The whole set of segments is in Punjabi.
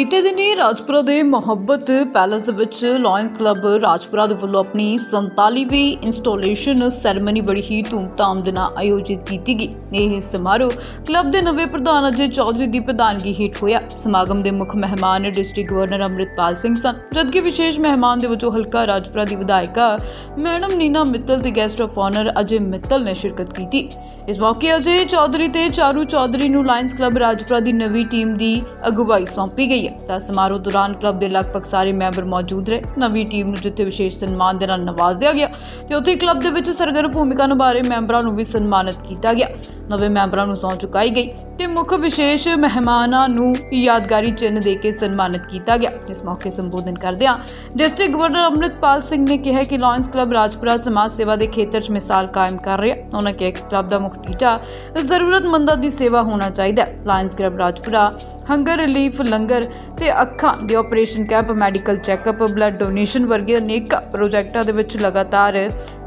ਬੀਤੇ ਦਿਨੀ ਰਾਜਪੁਰਾ ਦੇ ਮੁਹੱਬਤ ਪੈਲੇਸ ਵਿੱਚ ਲਾਇਨਸ ਕਲੱਬ ਰਾਜਪੁਰਾ ਦੇ ਵੱਲੋਂ ਆਪਣੀ 47ਵੀਂ ਇੰਸਟਾਲੇਸ਼ਨ ਸੈਰੇਮਨੀ ਬੜੀ ਹੀ ਧੂਮਧਾਮ ਦੇ ਨਾਲ ਆਯੋਜਿਤ ਕੀਤੀ ਗਈ। ਇਹ ਸਮਾਰੋਹ ਕਲੱਬ ਦੇ ਨਵੇਂ ਪ੍ਰਧਾਨ ਅਜੇ ਚੌਧਰੀ ਦੀ ਪ੍ਰਧਾਨਗੀ ਹੇਠ ਹੋਇਆ। ਸਮਾਗਮ ਦੇ ਮੁੱਖ ਮਹਿਮਾਨ ਡਿਸਟ੍ਰਿਕਟ ਗਵਰਨਰ ਅੰਮ੍ਰਿਤਪਾਲ ਸਿੰਘ ਸਨ, ਜਦਕਿ ਵਿਸ਼ੇਸ਼ ਮਹਿਮਾਨ ਦੇ ਵਜੋਂ ਹਲਕਾ ਰਾਜਪੁਰਾ ਦੀ ਵਿਧਾਇਕਾ ਮੈਡਮ ਨੀਨਾ ਮਿੱਤਲ ਤੇ guest of honour Ajay Mittal ਨੇ ਸ਼ਿਰਕਤ ਕੀਤੀ। ਇਸ ਮੌਕੇ ਅਜੇ ਚੌਧਰੀ ਤੇ ਚਾਰੂ ਚੌਧਰੀ ਨੂੰ ਲਾਇਨਸ ਕਲੱਬ ਰਾਜਪੁਰਾ ਦੀ ਨਵੀਂ ਟੀਮ ਦੀ ਅਗਵਾਈ ਸੌਂਪੀ ਗਈ ਹੈ। ਤਾਂ ਸਮਾਰੋਹ ਦੌਰਾਨ ਕਲੱਬ ਦੇ ਲਗਭਗ ਸਾਰੇ ਮੈਂਬਰ ਮੌਜੂਦ ਰਹੇ। ਨਵੀਂ ਟੀਮ ਨੂੰ ਜਿੱਥੇ ਵਿਸ਼ੇਸ਼ ਸਨਮਾਨ ਦੇ ਨਾਲ ਨਵਾਜ਼ਿਆ ਗਿਆ ਤੇ ਉੱਥੇ ਕਲੱਬ ਦੇ ਵਿੱਚ ਸਰਗਰਮ ਭੂਮਿਕਾ ਨਿਭਾ ਰਹੇ ਮੈਂਬਰਾਂ ਨੂੰ ਵੀ ਸਨਮਾਨਿਤ ਕੀਤਾ ਗਿਆ। ਨਵੇਂ ਮੈਂਬਰਾਂ ਨੂੰ ਸਹੁੰ ਚੁਕਾਈ ਗਈ ਤੇ ਮੁੱਖ ਵਿਸ਼ੇਸ਼ ਮਹਿਮਾਨਾਂ ਨੂੰ ਯਾਦਗਾਰੀ ਚਿੰਨ੍ਹ ਦੇ ਕੇ ਸਨਮਾਨਿਤ ਕੀਤਾ ਗਿਆ। ਇਸ ਮੌਕੇ ਸੰਬੋਧਨ ਕਰਦਿਆਂ ਡਿਸਟ੍ਰਿਕਟ ਗਵਰਨਰ ਅੰਮ੍ਰਿਤਪਾਲ ਸਿੰਘ ਨੇ ਕਿਹਾ ਕਿ ਲਾਇਨਸ ਕਲੱਬ ਰਾਜਪੁਰਾ ਸਮਾਜ ਸੇਵਾ ਦੇ ਖੇਤਰ 'ਚ ਮਿਸਾਲ ਕਾਇਮ ਕਰ ਰਿਹਾ ਉਹਨਾਂ ਕਿਹਾ ਕਿ ਕਲੱਬ ਦਾ ਮੁੱਖ ਟੀਚਾ ਜ਼ਰੂਰਤਮੰਦਾਂ ਦੀ ਸੇਵਾ ਹੋਣਾ ਚਾਹੀਦਾ ਹੈ। Lions club Rajpura, hunger relief, ਲੰਗਰ ਤੇ ਅੱਖਾਂ ਦੇ operation camp, medical checkup, blood donation ਵਰਗੇ ਅਨੇਕ ਪ੍ਰੋਜੈਕਟਾਂ ਦੇ ਵਿੱਚ ਲਗਾਤਾਰ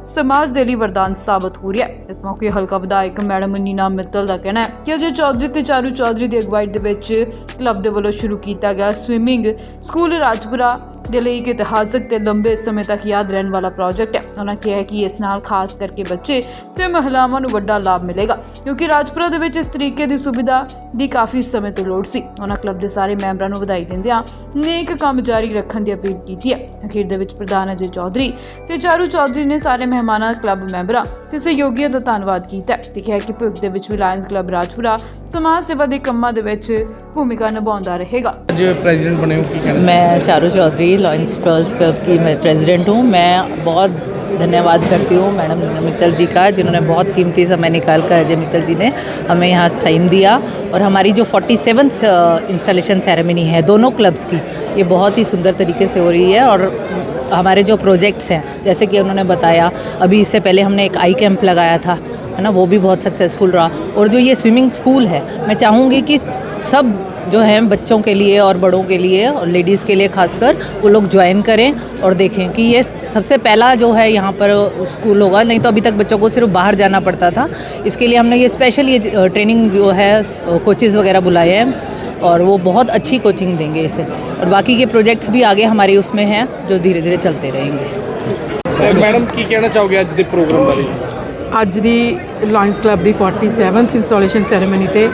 ਸਮਾਜ ਦੇ ਲਈ ਵਰਦਾਨ ਸਾਬਤ ਹੋ ਰਿਹਾ ਹੈ। ਇਸ ਮੌਕੇ ਹਲਕਾ ਵਿਧਾਇਕ ਮੈਡਮ ਨੀਨਾ ਮਿੱਤਲ ਦਾ ਕਹਿਣਾ ਹੈ ਕਿ ਅਜੇ ਚੌਧਰੀ ਤੇ ਚਾਰੂ ਚੌਧਰੀ ਦੀ ਅਗਵਾਈ ਦੇ ਵਿੱਚ ਕਲੱਬ ਦੇ ਵੱਲੋਂ ਸ਼ੁਰੂ ਕੀਤਾ ਗਿਆ ਸਵਿਮਿੰਗ ਸਕੂਲ ਰਾਜਪੁਰਾ ਦੇ ਲਈ ਇੱਕ ਇਤਿਹਾਸਕ ਤੇ ਲੰਬੇ ਸਮੇਂ ਤੱਕ ਯਾਦ ਰਹਿਣ ਵਾਲਾ ਪ੍ਰੋਜੈਕਟ ਹੈ। ਉਹਨਾਂ ਕਿਹਾ ਕਿ ਇਸ ਨਾਲ ਖਾਸ ਕਰਕੇ ਬੱਚੇ ਤੇ ਮਹਿਲਾਵਾਂ ਨੂੰ ਵੱਡਾ ਲਾਭ ਮਿਲੇਗਾ ਕਿਉਂਕਿ ਰਾਜਪੁਰਾ ਦੇ ਵਿੱਚ ਇਸ ਤਰੀਕੇ ਦੀ ਸੁਵਿਧਾ ਦੀ ਕਾਫੀ ਸਮੇਂ ਤੋਂ ਲੋੜ ਸੀ। ਉਹਨਾਂ ਕਲੱਬ ਦੇ ਸਾਰੇ ਮੈਂਬਰਾਂ ਨੂੰ ਵਧਾਈ ਦਿੰਦਿਆਂ ਨੇਕ ਕੰਮ ਜਾਰੀ ਰੱਖਣ ਦੀ ਅਪੀਲ ਕੀਤੀ ਹੈ। ਅਖੀਰ ਦੇ ਵਿੱਚ ਪ੍ਰਧਾਨ ਅਜੇ ਚੌਧਰੀ ਤੇ ਚਾਰੂ ਚੌਧਰੀ ਨੇ ਸਾਰੇ ਮਹਿਮਾਨਾਂ ਕਲੱਬ ਮੈਂਬਰਾਂ ਤੇ ਸਹਿਯੋਗੀਆਂ ਦਾ ਧੰਨਵਾਦ ਕੀਤਾ ਤੇ ਕਿਹਾ ਕਿ ਭਵਿੱਖ ਦੇ ਵਿੱਚ ਵੀ ਕਲੱਬ ਰਾਜਪੁਰਾ ਸਮਾਜ ਸੇਵਾ ਦੇ ਕੰਮਾਂ ਦੇ ਵਿੱਚ ਭੂਮਿਕਾ ਨਿਭਾਉਂਦਾ ਰਹੇਗਾ। ਅੱਜ ਪ੍ਰੈਜ਼ੀਡੈਂਟ ਬਣੇ ਹੋ ਕੀ ਕਹਿਣਾ ਮੈਂ Charu Chaudhary Chaudhary Lions Pearls club की मैं प्रेसिडेंट हूँ। मैं बहुत धन्यवाद करती हूँ मैडम मित्तल जी का, जिन्होंने बहुत कीमती समय निकाल कर अजय मित्तल जी ने हमें यहाँ टाइम दिया। और हमारी जो फोर्टी सेवन इंस्टॉलेशन सेरेमनी है दोनों क्लब्स की, ये बहुत ही सुंदर तरीके से हो रही है। और हमारे जो प्रोजेक्ट्स हैं, जैसे कि उन्होंने बताया, अभी इससे पहले हमने एक आई कैंप लगाया था, है ना, वो भी बहुत सक्सेसफुल रहा। और जो ये स्विमिंग स्कूल है, मैं चाहूँगी कि सब जो हैं बच्चों के लिए और बड़ों के लिए और लेडीज़ के लिए खासकर वो लोग ज्वाइन करें और देखें कि ये सबसे पहला जो है यहाँ पर स्कूल होगा नहीं तो अभी तक बच्चों को सिर्फ बाहर जाना पड़ता था इसके लिए हमने ये स्पेशल ये ट्रेनिंग जो है कोचेज़ वगैरह बुलाए हैं और वो बहुत अच्छी कोचिंग देंगे इसे और बाकी के प्रोजेक्ट्स भी आगे हमारी उसमें हैं जो धीरे धीरे चलते रहेंगे ਤੇ ਮੈਡਮ ਕੀ ਕਹਿਣਾ ਚਾਹੋਗੇ ਅੱਜ ਦੇ ਪ੍ਰੋਗਰਾਮ ਬਾਰੇ ਅੱਜ ਦੀ ਲਾਇਨਸ ਕਲੱਬ ਦੀ 47th ਇੰਸਟਾਲੇਸ਼ਨ ਸੈਰੇਮਨੀ ਤੇ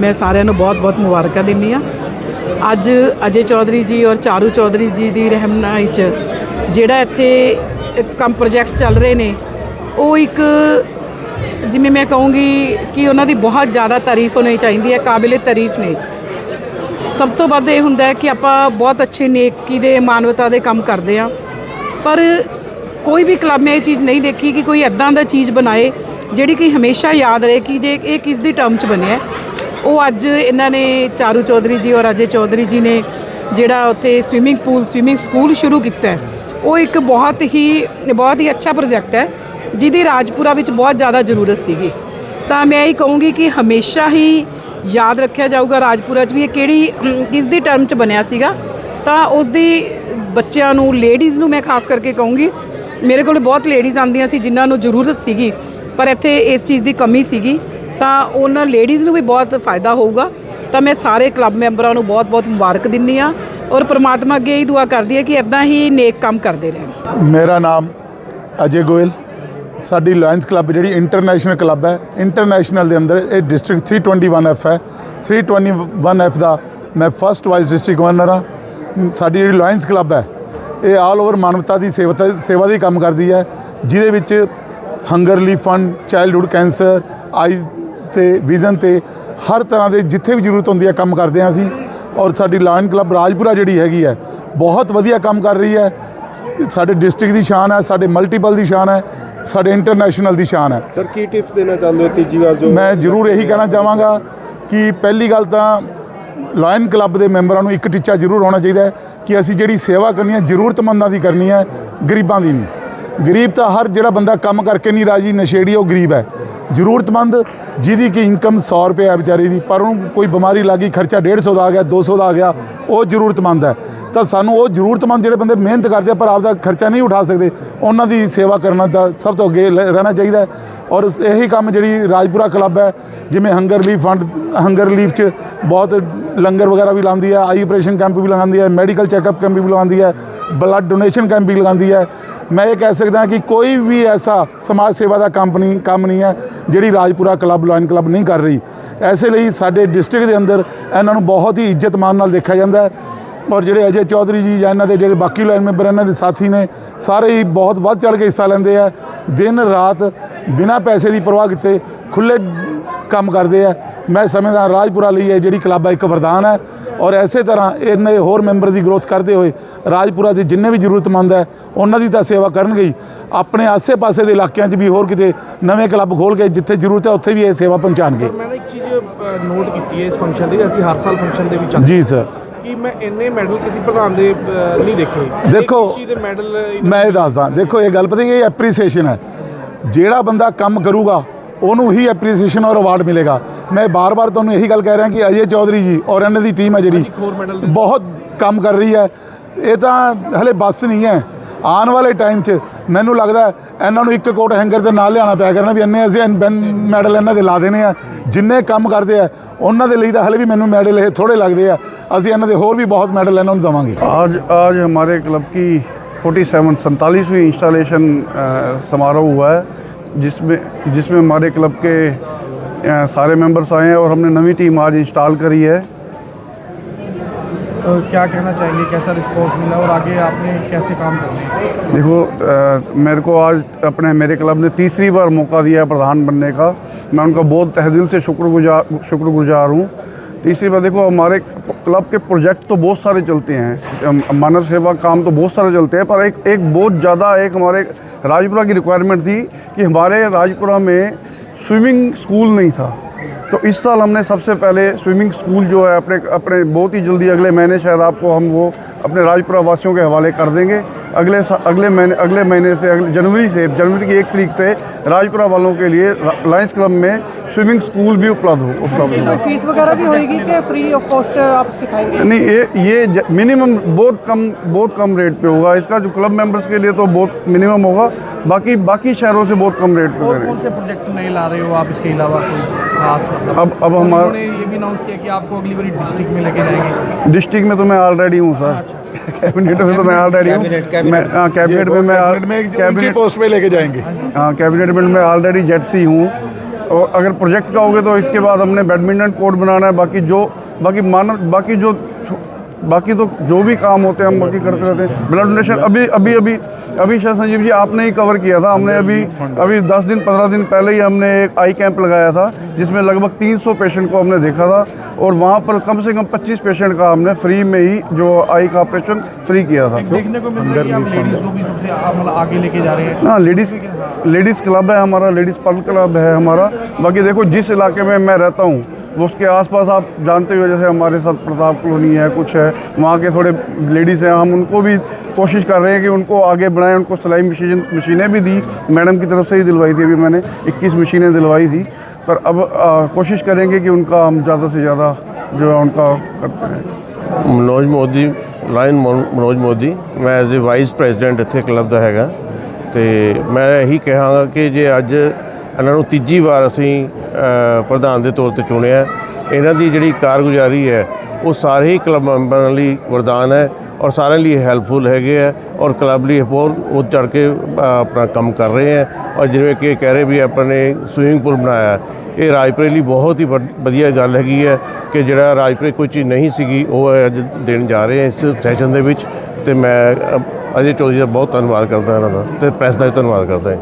ਮੈਂ ਸਾਰਿਆਂ ਨੂੰ ਬਹੁਤ-ਬਹੁਤ ਮੁਬਾਰਕਾਂ ਦਿੰਦੀ ਆ ਅੱਜ ਅਜੇ ਚੌਧਰੀ ਜੀ ਔਰ ਚਾਰੂ ਚੌਧਰੀ ਜੀ ਦੀ ਰਹਿਮਨਾਈ 'ਚ ਜਿਹੜਾ ਇੱਥੇ ਕੰਮ ਪ੍ਰੋਜੈਕਟ ਚੱਲ ਰਹੇ ਨੇ, ਉਹ ਇੱਕ ਜਿਵੇਂ ਮੈਂ ਕਹੂੰਗੀ ਕਿ ਉਹਨਾਂ ਦੀ ਬਹੁਤ ਜ਼ਿਆਦਾ ਤਾਰੀਫ ਹੋਣੀ ਚਾਹੀਦੀ ਹੈ, ਕਾਬਿਲੇ ਤਾਰੀਫ ਨੇ। ਸਭ ਤੋਂ ਵੱਧ ਇਹ ਹੁੰਦਾ ਹੈ ਕਿ ਆਪਾਂ ਬਹੁਤ ਅੱਛੇ ਨੇਕੀ ਦੇ, ਮਾਨਵਤਾ ਦੇ ਕੰਮ ਕਰਦੇ ਆ ਪਰ ਕੋਈ ਵੀ ਕਲੱਬ ਨੇ ਇਹ ਚੀਜ਼ ਨਹੀਂ ਦੇਖੀ ਕਿ ਕੋਈ ਐਦਾਂ ਦਾ ਚੀਜ਼ ਬਣਾਏ ਜਿਹੜੀ ਕਿ ਹਮੇਸ਼ਾ ਯਾਦ ਰਹੇ ਕਿ ਜੇ ਇਹ ਕਿਸ ਦੀ ਟਰਮ 'ਚ ਬਣਿਆ ਉਹ ਅੱਜ ਇਹਨਾਂ ਨੇ ਚਾਰੂ ਚੌਧਰੀ ਜੀ ਔਰ ਅਜੇ ਚੌਧਰੀ ਜੀ ਨੇ ਜਿਹੜਾ ਉੱਥੇ ਸਵਿਮਿੰਗ ਪੂਲ ਸਵਿਮਿੰਗ ਸਕੂਲ ਸ਼ੁਰੂ ਕੀਤਾ ਉਹ ਇੱਕ ਬਹੁਤ ਹੀ ਬਹੁਤ ਹੀ ਅੱਛਾ ਪ੍ਰੋਜੈਕਟ ਹੈ ਜਿਹਦੀ ਰਾਜਪੁਰਾ ਵਿੱਚ ਬਹੁਤ ਜ਼ਿਆਦਾ ਜ਼ਰੂਰਤ ਸੀਗੀ। ਤਾਂ ਮੈਂ ਇਹ ਕਹੂੰਗੀ ਕਿ ਹਮੇਸ਼ਾ ਹੀ ਯਾਦ ਰੱਖਿਆ ਜਾਊਗਾ ਰਾਜਪੁਰਾ 'ਚ ਵੀ ਇਹ ਕਿਹੜੀ ਅਮ, ਕਿਸ ਦੀ ਟਰਮ 'ਚ ਬਣਿਆ ਸੀਗਾ। ਤਾਂ ਉਸ ਦੀ ਬੱਚਿਆਂ ਨੂੰ ਲੇਡੀਜ਼ ਨੂੰ ਮੈਂ ਖਾਸ ਕਰਕੇ ਕਹੂੰਗੀ ਮੇਰੇ ਕੋਲ ਬਹੁਤ ਲੇਡੀਜ਼ ਆਉਂਦੀਆਂ ਸੀ ਜਿਨ੍ਹਾਂ ਨੂੰ ਜ਼ਰੂਰਤ ਸੀਗੀ ਪਰ ਇੱਥੇ ਇਸ ਚੀਜ਼ ਦੀ ਕਮੀ ਸੀਗੀ। ਤਾਂ ਉਹਨਾਂ ਲੇਡੀਜ਼ ਨੂੰ ਵੀ ਬਹੁਤ ਫਾਇਦਾ ਹੋਊਗਾ। ਤਾਂ ਮੈਂ ਸਾਰੇ ਕਲੱਬ ਮੈਂਬਰਾਂ ਨੂੰ ਬਹੁਤ-ਬਹੁਤ ਮੁਬਾਰਕ ਦਿੰਨੀ ਆ ਔਰ ਪ੍ਰਮਾਤਮਾ ਅੱਗੇ ਇਹ ਦੁਆ ਕਰਦੀ ਹੈ ਕਿ ਇਦਾਂ ਹੀ ਨੇਕ ਕੰਮ ਕਰਦੇ ਰਹਿਣ। ਮੇਰਾ ਨਾਮ ਅਜੇ ਗੋਇਲ। ਸਾਡੀ ਲਾਇਨਸ ਕਲੱਬ ਜਿਹੜੀ ਇੰਟਰਨੈਸ਼ਨਲ ਕਲੱਬ ਹੈ ਇੰਟਰਨੈਸ਼ਨਲ ਦੇ ਅੰਦਰ ਇਹ ਡਿਸਟ੍ਰਿਕਟ 321F ਹੈ। 321F ਦਾ ਮੈਂ ਫਸਟ ਵਾਈਸ ਡਿਸਟ੍ਰਿਕਟ ਗਵਰਨਰ ਹਾਂ। ਸਾਡੀ ਜਿਹੜੀ ਲਾਇਨਸ ਕਲੱਬ ਹੈ, ਇਹ ਆਲ ਓਵਰ ਮਾਨਵਤਾ ਦੀ ਸੇਵਾ ਸੇਵਾ ਦੀ ਕੰਮ ਕਰਦੀ ਹੈ। ਜਿਹਦੇ ਵਿੱਚ hunger relief fund childhood cancer eye ਤੇ ਵਿਜ਼ਨ ਤੇ ਹਰ ਤਰ੍ਹਾਂ ਦੇ ਜਿੱਥੇ ਵੀ ਜ਼ਰੂਰਤ ਹੁੰਦੀ ਹੈ ਕੰਮ ਕਰਦੇ ਹਾਂ ਅਸੀਂ। ਔਰ ਸਾਡੀ ਲਾਇਨ ਕਲੱਬ ਰਾਜਪੁਰਾ ਜਿਹੜੀ ਹੈਗੀ ਹੈ ਬਹੁਤ ਵਧੀਆ ਕੰਮ ਕਰ ਰਹੀ ਹੈ। ਸਾਡੇ ਡਿਸਟ੍ਰਿਕਟ ਦੀ ਸ਼ਾਨ ਹੈ ਸਾਡੇ ਮਲਟੀਪਲ ਦੀ ਸ਼ਾਨ ਹੈ ਸਾਡੇ ਇੰਟਰਨੈਸ਼ਨਲ ਦੀ ਸ਼ਾਨ ਹੈ। ਸਰ ਕੀ ਟਿਪਸ ਦੇਣਾ ਚਾਹੁੰਦੇ ਹੋ ਤੀਜੀ ਵਾਰ ਜੋ ਮੈਂ ਜ਼ਰੂਰ ਇਹੀ ਕਹਿਣਾ ਚਾਹਾਂਗਾ ਕਿ ਪਹਿਲੀ ਗੱਲ ਤਾਂ ਲਾਇਨ ਕਲੱਬ ਦੇ ਮੈਂਬਰਾਂ ਨੂੰ ਇੱਕ ਟੀਚਾ ਜ਼ਰੂਰ ਹੋਣਾ ਚਾਹੀਦਾ ਹੈ ਕਿ ਅਸੀਂ ਜਿਹੜੀ ਸੇਵਾ ਕਰਨੀ ਹੈ ਜ਼ਰੂਰਤਮੰਦਾਂ ਦੀ ਕਰਨੀ ਹੈ ਗਰੀਬਾਂ ਦੀ ਨਹੀਂ। ਗਰੀਬ ਤਾਂ ਹਰ ਜਿਹੜਾ ਬੰਦਾ ਕੰਮ ਕਰਕੇ ਨਹੀਂ ਰਾਜੀ ਨਸ਼ੇੜੀ ਉਹ ਗਰੀਬ ਹੈ। ਜ਼ਰੂਰਤਮੰਦ, ਜਿਹਦੀ ਕਿ ਇਨਕਮ 100 ਰੁਪਏ ਹੈ ਵਿਚਾਰੀ ਦੀ, ਪਰ ਉਹਨੂੰ ਕੋਈ ਬਿਮਾਰੀ ਲੱਗੀ ਖਰਚਾ 150 ਦਾ ਆ ਗਿਆ 200 ਦਾ ਆ ਗਿਆ, ਉਹ ਜ਼ਰੂਰਤਮੰਦ ਹੈ। ਤਾਂ ਸਾਨੂੰ ਉਹ ਜ਼ਰੂਰਤਮੰਦ ਜਿਹੜੇ ਬੰਦੇ ਮਿਹਨਤ ਕਰਦੇ ਪਰ ਆਪਦਾ ਖਰਚਾ ਨਹੀਂ ਉਠਾ ਸਕਦੇ, ਉਹਨਾਂ ਦੀ ਸੇਵਾ ਕਰਨਾ ਤਾਂ ਸਭ ਤੋਂ ਅੱਗੇ ਲ- ਰਹਿਣਾ ਚਾਹੀਦਾ ਔਰ ਇਹੀ ਕੰਮ ਜਿਹੜੀ ਰਾਜਪੁਰਾ ਕਲੱਬ ਹੈ, ਜਿਵੇਂ hunger relief fund hunger relief 'ਚ ਬਹੁਤ ਲੰਗਰ ਵਗੈਰਾ ਵੀ ਲਾਉਂਦੀ ਹੈ ਆਈ ਆਪਰੇਸ਼ਨ ਕੈਂਪ ਵੀ ਲਗਾਉਂਦੀ ਹੈ ਮੈਡੀਕਲ ਚੈੱਕਅਪ ਕੈਂਪ ਵੀ ਲਗਾਉਂਦੀ ਹੈ ਬਲੱਡ ਡੋਨੇਸ਼ਨ ਕੈਂਪ ਵੀ ਲਗਾਉਂਦੀ ਹੈ। ਮੈਂ ਇਹ ਕਹਿ ਸਕਦਾ ਕਿ ਕੋਈ ਵੀ ਐਸਾ ਸਮਾਜ ਸੇਵਾ ਦਾ ਕੰਪਨੀ ਕੰਮ ਨਹੀਂ ਹੈ ਜਿਹੜੀ ਰਾਜਪੁਰਾ ਕਲੱਬ, ਲਾਇਨ ਕਲੱਬ ਨਹੀਂ ਕਰ ਰਹੀ। ਐਸੇ ਲਈ ਸਾਡੇ ਡਿਸਟ੍ਰਿਕਟ ਦੇ ਅੰਦਰ ਇਹਨਾਂ ਨੂੰ ਬਹੁਤ ਹੀ ਇੱਜ਼ਤ ਮਾਨ ਨਾਲ ਦੇਖਿਆ ਜਾਂਦਾ ਹੈ। ਔਰ ਜਿਹੜੇ ਅਜੇ ਚੌਧਰੀ ਜੀ ਜਾਂ ਇਹਨਾਂ ਦੇ ਜਿਹੜੇ ਬਾਕੀ ਲਾਈਨ ਮੈਂਬਰ, ਇਹਨਾਂ ਦੇ ਸਾਥੀ ਨੇ, ਸਾਰੇ ਹੀ ਬਹੁਤ ਵੱਧ ਚੜ ਕੇ ਹਿੱਸਾ ਲੈਂਦੇ ਆ। ਦਿਨ ਰਾਤ ਬਿਨਾਂ ਪੈਸੇ ਦੀ ਪਰਵਾਹ ਕੀਤੇ ਖੁੱਲੇ ਕੰਮ ਕਰਦੇ ਆ। ਮੈਂ ਸਮਝਦਾ ਰਾਜਪੁਰਾ ਲਈ ਇਹ ਜਿਹੜੀ ਕਲੱਬ ਹੈ ਇੱਕ ਵਰਦਾਨ ਹੈ ਔਰ ਐਸੇ ਤਰ੍ਹਾਂ ਇਹਨੇ ਹੋਰ ਮੈਂਬਰ ਦੀ ਗਰੋਥ ਕਰਦੇ ਹੋਏ ਰਾਜਪੁਰਾ ਦੇ ਜਿੰਨੇ ਵੀ ਜ਼ਰੂਰਤਮੰਦ ਹੈ ਉਹਨਾਂ ਦੀ ਤਾਂ ਸੇਵਾ ਕਰਨਗੇ ਹੀ। ਆਪਣੇ ਆਸੇ-ਪਾਸੇ ਦੇ ਇਲਾਕਿਆਂ 'ਚ ਵੀ ਹੋਰ ਕਿਤੇ ਨਵੇਂ ਕਲੱਬ ਖੋਲ ਕੇ ਜਿੱਥੇ ਜ਼ਰੂਰਤ ਹੈ ਉੱਥੇ ਵੀ ਇਹ ਸੇਵਾ ਪਹੁੰਚਾਉਣਗੇ। ਮੈਂ ਇੱਕ ਚੀਜ਼ ਨੋਟ ਕੀਤੀ ਹੈ ਇਸ ਫੰਕਸ਼ਨ ਦੀ ਅਸੀਂ ਹਰ ਸਾਲ ਫੰਕਸ਼ਨ ਦੇ ਵਿੱਚ ਜੀ ਸਰ ਕਿ ਮੈਂ ਇੰਨੇ ਮੈਡਲ ਕਿਸੇ ਪ੍ਰਧਾਨ ਦੇ ਨਹੀਂ ਦੇਖੇ। ਦੇਖੋ, ਦੇ ਮੈਡਲ ਮੈਂ ਇਹ ਦੱਸਦਾ ਦੇਖੋ ਇਹ ਗੱਲ ਪਤਾ ਇਹ ਐਪਰੀਸੀਏਸ਼ਨ ਹੈ। ਜਿਹੜਾ ਬੰਦਾ ਕੰਮ ਕਰੂਗਾ ਉਹਨੂੰ ਹੀ ਐਪਰੀਸੀਏਸ਼ਨ ਔਰ ਅਵਾਰਡ ਮਿਲੇਗਾ ਮੈਂ ਬਾਰ-ਬਾਰ ਤੁਹਾਨੂੰ ਇਹੀ ਗੱਲ ਕਹਿ ਰਿਹਾ ਕਿ ਅਜੇ ਚੌਧਰੀ ਜੀ ਔਰ ਇਹਨਾਂ ਦੀ ਟੀਮ ਹੈ ਜਿਹੜੀ ਹੋਰ ਮੈਡਲ ਬਹੁਤ ਕੰਮ ਕਰ ਰਹੀ ਹੈ ਇਹ ਤਾਂ ਹਲੇ ਬੱਸ ਨਹੀਂ ਹੈ ਆਉਣ ਵਾਲੇ ਟਾਈਮ 'ਚ ਮੈਨੂੰ ਲੱਗਦਾ ਹੈ ਇਹਨਾਂ ਨੂੰ ਇੱਕ ਕੋਟ ਹੈਂਗਰ ਦੇ ਨਾਲ ਲਿਆਉਣਾ ਪਿਆ ਕਰਨਾ ਵੀ ਇੰਨੇ ਅਸੀਂ ਮੈਡਲ ਇਹਨਾਂ ਦੇ ਲਾ ਦੇਣੇ ਆ ਜਿੰਨੇ ਕੰਮ ਕਰਦੇ ਆ ਉਹਨਾਂ ਦੇ ਲਈ ਤਾਂ ਹਲੇ ਵੀ ਮੈਨੂੰ ਮੈਡਲ ਇਹ ਥੋੜੇ ਲੱਗਦੇ ਆ ਅਸੀਂ ਇਹਨਾਂ ਦੇ ਹੋਰ ਵੀ ਬਹੁਤ ਮੈਡਲ ਇਹਨਾਂ ਨੂੰ ਦੇਵਾਂਗੇ आज आज हमारे क्लब की 47 सैंतालीसवीं इंस्टॉलेशन अ, समारोह हुआ है जिसमें जिसमें हमारे क्लब के सारे मेंबर्स आए हैं और हमने नवी टीम आज इंस्टॉल करी है। तो क्या कहना चाहेंगे? कैसा रिस्पॉन्स मिला और आगे आपने कैसे काम करना देखो अ, मेरे को आज अपने मेरे क्लब ने तीसरी बार मौका दिया है प्रधान बनने का। मैं उनका बहुत तहदिल से शुक्रगुजार शुक्रगुजार हूँ। तीसरी बार देखो, हमारे क्लब के प्रोजेक्ट तो बहुत सारे चलते हैं। मानव सेवा काम तो बहुत सारे चलते हैं, पर एक एक बहुत ज़्यादा एक हमारे राजपुरा की रिक्वायरमेंट थी कि हमारे राजपुरा में स्विमिंग स्कूल नहीं था। तो इस साल हमने सबसे पहले स्विमिंग स्कूल जो है, अपने अपने बहुत ही जल्दी अगले महीने शायद आपको हम वो अपने राजपुरा वासियों के हवाले कर देंगे। अगले अगले महीने अगले महीने से अगले जनवरी से जनवरी की एक तरीक से राजपुरा वालों के लिए लायंस क्लब में स्विमिंग स्कूल भी उपलब्ध हो उपलब्ध होगा फ़ीस वगैरह भी होएगी कि फ्री ऑफ़ कॉस्ट आप सिखाएँगे? नहीं ये ये मिनिमम बहुत कम बहुत कम रेट पे होगा। इसका जो क्लब मेंबर्स के लिए तो बहुत मिनिमम होगा। बाकी बाकी शहरों से बहुत कम रेट पे कौन से प्रोजेक्ट नए ला रहे हो आप इसके अलावा कोई खास मतलब? अब- अब हमारा- ये भी अनाउंस किया कि आपको अगली बारी डिस्ट्रिक्ट में लेके जाएँगे। डिस्ट्रिक्ट में तो मैं ऑलरेडी हूँ सर कैबिनेट में तो मैं ऑलरेडी हूँ। हाँ कैबिनेट में मैं कैबिनेट में कैबिनेट पोस्ट पे लेके जाएँगे। हाँ कैबिनेट में मैं ऑलरेडी जेट सी हूँ। और अगर प्रोजेक्ट का होगा तो इसके बाद हमने बैडमिंटन कोर्ट बनाना है। बाकी जो बाकी मानव बाकी जो बाकी तो जो भी काम होते हैं हम बाकी करते रहते हैं। ब्लड डोनेशन अभी अभी अभी अभी शायद संजीव जी आपने ही कवर किया था। हमने अभी अभी 10 दिन 15 दिन पहले ही हमने एक आई कैंप लगाया था जिसमें लगभग 300 पेशेंट को हमने देखा था और वहाँ पर कम से कम 25 पेशेंट का हमने फ्री में ही जो आई का ऑपरेशन फ्री किया था। एक देखने को मिल रहा है कि आप लेडीज़ को भी सबसे आप मतलब आगे लेके जा रहे हैं। हाँ लेडीज़ लेडीज़ क्लब है हमारा लेडीज़ पर्ल क्लब है हमारा। बाकी देखो जिस इलाके में मैं रहता हूँ उसके आसपास आप जानते हो जैसे हमारे साथ प्रताप कॉलोनी है कुछ है वहाँ के थोड़े लेडीज़ हैं हम उनको भी कोशिश कर रहे हैं कि उनको आगे बढ़ाएं उनको सिलाई मशीन मशीनें भी दी मैडम की तरफ से ही दिलवाई थी अभी मैंने 21 मशीनें दिलवाई थी पर अब आ, कोशिश करेंगे कि उनका हम ज़्यादा से ज़्यादा जो है उनका करते हैं ਮਨੋਜ ਮੋਦੀ ਲਾਇਨ ਮੋ- ਮਨੋਜ ਮੋਦੀ ਮੈਂ ਐਜ਼ ਅ ਵਾਈਸ ਪ੍ਰੈਜ਼ੀਡੈਂਟ ਇੱਥੇ ਕਲੱਬ ਦਾ ਹੈਗਾ ਤੇ ਮੈਂ ਇਹੀ ਕਹਾਂਗਾ ਕਿ ਜੇ ਅੱਜ ਇਹਨਾਂ ਨੂੰ ਤੀਜੀ ਵਾਰ ਅਸੀਂ ਪ੍ਰਧਾਨ ਦੇ ਤੌਰ ਤੇ ਚੁਣਿਆ ਇਹਨਾਂ ਦੀ ਜਿਹੜੀ ਕਾਰਗੁਜ਼ਾਰੀ ਹੈ, ਉਹ ਸਾਰੇ ਹੀ ਕਲੱਬ ਮੈਂਬਰਾਂ ਲਈ ਵਰਦਾਨ ਹੈ ਔਰ ਸਾਰਿਆਂ ਲਈ ਹੈਲਪਫੁਲ ਹੈਗੇ ਆ ਔਰ ਕਲੱਬ ਲਈ ਹੋਰ, ਉਹ ਚੜ ਕੇ ਆਪਣਾ ਕੰਮ ਕਰ ਰਹੇ ਹੈ। ਔਰ ਜਿਵੇਂ ਕਿ ਕਹਿ ਰਹੇ ਵੀ ਆਪਾਂ ਨੇ ਸਵਿਮਿੰਗ ਪੂਲ ਬਣਾਇਆ ਇਹ ਰਾਜਪੁਰੇ ਲਈ ਬਹੁਤ ਹੀ ਵਧੀਆ ਗੱਲ ਹੈਗੀ ਹੈ ਕਿ ਜਿਹੜਾ ਰਾਜਪੁਰੇ ਕੋਈ ਚੀਜ਼ ਨਹੀਂ ਸੀਗੀ, ਉਹ ਅੱਜ ਦੇਣ ਜਾ ਰਹੇ ਆ ਇਸ ਸੈਸ਼ਨ ਦੇ ਵਿੱਚ। ਤੇ ਮੈਂ ਅਜੇ ਚੌਧਰੀ ਦਾ ਬਹੁਤ ਧੰਨਵਾਦ ਕਰਦਾ ਇਹਨਾਂ ਦਾ ਤੇ ਪ੍ਰੈਸ ਦਾ ਵੀ ਧੰਨਵਾਦ ਕਰਦਾ ਹਾਂ।